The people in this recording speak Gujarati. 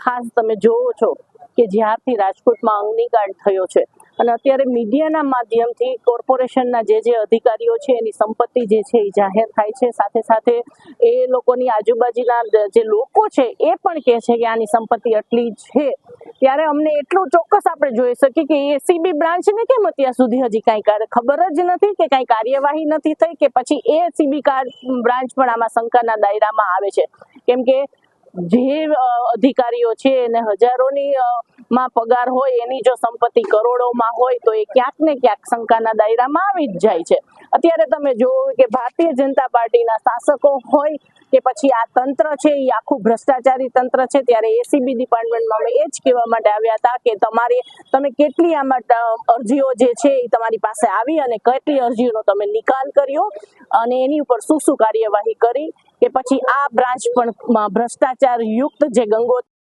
ખાસ તમે જોવો છો કે જ્યારથી રાજકોટમાં અગ્નિકાંડ થયો છે અને અત્યારે મીડિયાના માધ્યમથી કોર્પોરેશનના જે જે અધિકારીઓ છે, એની સંપત્તિ જે છે એ જાહેર થાય છે. સાથે સાથે એ લોકોની આજુબાજુના જે લોકો છે એ પણ કહે છે કે આની સંપત્તિ આટલી છે. ત્યારે અમને એટલું ચોક્કસ આપણે જોઈ શકીએ કે એસીબી બ્રાન્ચને કેમ અત્યાર સુધી હજી કાંઈ ખબર જ નથી કે કાંઈ કાર્યવાહી નથી થઈ કે પછી એસીબી કાર્ડ બ્રાન્ચ પણ આમાં શંકાના દાયરામાં આવે છે. કેમ કે જે અધિકારીઓ છે એને હજારોની માં પગાર હોય, એની જો સંપત્તિ કરોડોમાં હોય, તો એ ક્યાંક ને ક્યાંક શંકાના દાયરામાં આવી જ જાય છે. અત્યારે તમે જોવો કે ભારતીય જનતા પાર્ટીના શાસકો હોય કે પછી આ તંત્ર છે એ આખું ભ્રષ્ટાચારી તંત્ર છે, ત્યારે એસીબી ડિપાર્ટમેન્ટમાં અમે એ જ કહેવા માટે આવ્યા હતા કે તમારે, તમે કેટલી આમાં અરજીઓ જે છે એ તમારી પાસે આવી અને કેટલી અરજીઓનો તમે નિકાલ કર્યો અને એની ઉપર શું શું કાર્યવાહી કરી. કે પછી આ બ્રાન્ચ પણ ભ્રષ્ટાચાર યુક્ત જે ગંગોત્રી